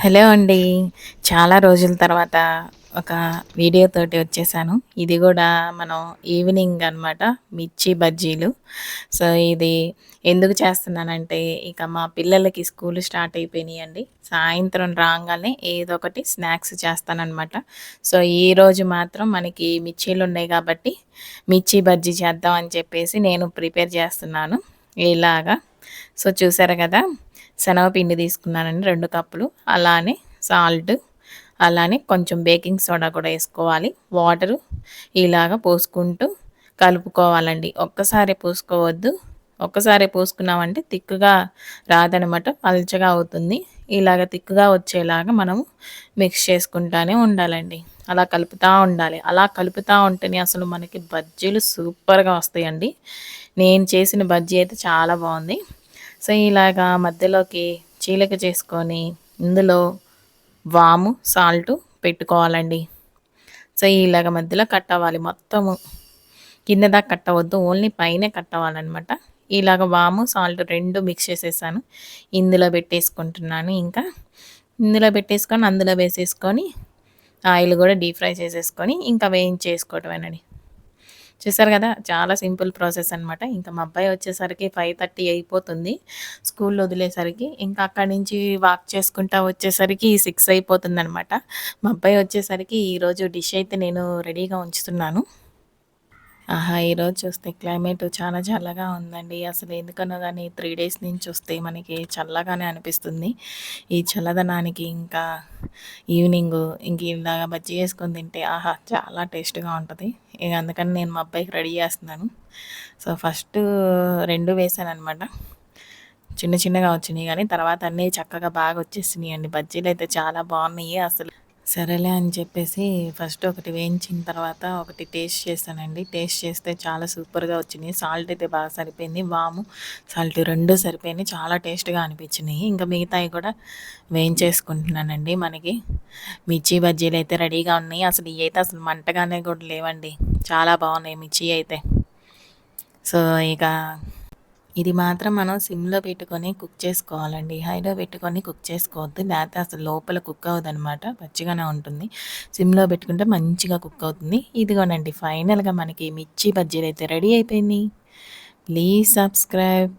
Hello అండి. చాలా రోజుల తర్వాత ఒక వీడియో తోటి వచ్చేసాను. ఇది కూడా మనం ఈవినింగ్ అనమాట. మిర్చి బజ్జీలు. సో, ఇది ఎందుకు చేస్తున్నానంటే, ఇక మా పిల్లలకి స్కూల్ స్టార్ట్ అయిపోయినాయండి. సాయంత్రం రాగానే ఏదో ఒకటి స్నాక్స్ చేస్తానన్నమాట సో, ఈరోజు మాత్రం మనకి మిర్చీలు ఉన్నాయి కాబట్టి, మిర్చి బజ్జీ చేద్దాం అని చెప్పేసి నేను ప్రిపేర్ చేస్తున్నాను. ఇలాగా. సో, చూసారు కదా శనగపిండి తీసుకున్నానండి రెండు కప్పులు. అలానే సాల్ట్, అలానే కొంచెం బేకింగ్ సోడా కూడా వేసుకోవాలి వాటరు ఇలాగ పోసుకుంటూ కలుపుకోవాలండి. ఒక్కసారే పోసుకోవద్దు. ఒక్కసారే పోసుకున్నామంటే తిక్కుగా రాదనమాట. పల్చగా అవుతుంది. ఇలాగ తిక్కుగా వచ్చేలాగా మనము మిక్స్ చేసుకుంటానే ఉండాలండి. అలా కలుపుతూ ఉండాలి. అలా కలుపుతూ ఉంటేనే అసలు మనకి బజ్జీలు సూపర్‌గా వస్తాయండి. నేను చేసిన బజ్జీ అయితే చాలా బాగుంది సో, ఇలాగా మధ్యలోకి చీలిక చేసుకొని ఇందులో వాము, సాల్టు పెట్టుకోవాలండి. సో, ఇలాగ మధ్యలో కట్ అవ్వాలి మొత్తము. కింద దాకా కట్టవద్దు ఓన్లీ పైనే కట్టవాలన్నమాట ఇలాగ వాము, సాల్ట్ రెండు మిక్స్ చేసేసాను. ఇందులో పెట్టేసుకుంటున్నాను ఇంకా. ఇందులో పెట్టేసుకొని అందులో వేసేసుకొని ఆయిల్ కూడా డీప్ ఫ్రై చేసేసుకొని ఇంకా వేయించేసుకోవటమేనండి. చూసారు కదా చాలా సింపుల్ ప్రాసెస్ అనమాట. ఇంకా మా అబ్బాయి వచ్చేసరికి 5:30 అయిపోతుంది. స్కూల్లో వదిలేసరికి. ఇంకా అక్కడి నుంచి వాక్ చేసుకుంటా వచ్చేసరికి సిక్స్ అయిపోతుంది అనమాట మా అబ్బాయి వచ్చేసరికి ఈరోజు డిష్ అయితే నేను రెడీగా ఉంచుతున్నాను. ఆహా! ఈరోజు చూస్తే క్లైమేట్ చాలా చల్లగా ఉందండి. అసలు ఎందుకనో కానీ త్రీ డేస్ నుంచి చూస్తే మనకి చల్లగానే అనిపిస్తుంది. ఈ చల్లదనానికి ఇంకా ఈవినింగ్ ఇంక ఇలాగా బజ్జీ వేసుకొని తింటే ఆహా! చాలా టేస్ట్‌గా ఉంటుంది ఇక అందుకని నేను మా అబ్బాయికి రెడీ చేస్తున్నాను. సో, ఫస్ట్ రెండు వేసాను అనమాట చిన్న చిన్నగా వచ్చినాయి కానీ తర్వాత అన్నీ చక్కగా బాగా వచ్చేస్తున్నాయి అండి బజ్జీలు అయితే చాలా బాగున్నాయి అసలు. సరేలే అని చెప్పేసి ఫస్ట్ ఒకటి వేయించిన తర్వాత ఒకటి టేస్ట్ చేశానండి. టేస్ట్ చేస్తే చాలా సూపర్‌గా వచ్చినాయి సాల్ట్ అయితే బాగా సరిపోయింది. వాము, సాల్ట్ రెండు సరిపోయింది చాలా టేస్ట్‌గా అనిపించినాయి ఇంకా మిగతాయి కూడా వేయించేసుకుంటున్నానండి. మనకి మిర్చి బజ్జీలు అయితే రెడీగా ఉన్నాయి. అసలు ఇయైతే అసలు మంటగానే కూడా లేవండి. చాలా బాగున్నాయి మిర్చి అయితే. సో, ఇక ఇది మాత్రం మనం సిమ్‌లో పెట్టుకొని కుక్ చేసుకోవాలండి. హైలో పెట్టుకొని కుక్ చేసుకోవద్దు. లేకపోతే అసలు లోపల కుక్ అవ్వదనమాట. పచ్చిగానే ఉంటుంది. సిమ్‌లో పెట్టుకుంటే మంచిగా కుక్ అవుతుంది. ఇదిగోనండి ఫైనల్‌గా మనకి మిర్చి బజ్జీలు అయితే రెడీ అయిపోయినాయి. Please subscribe.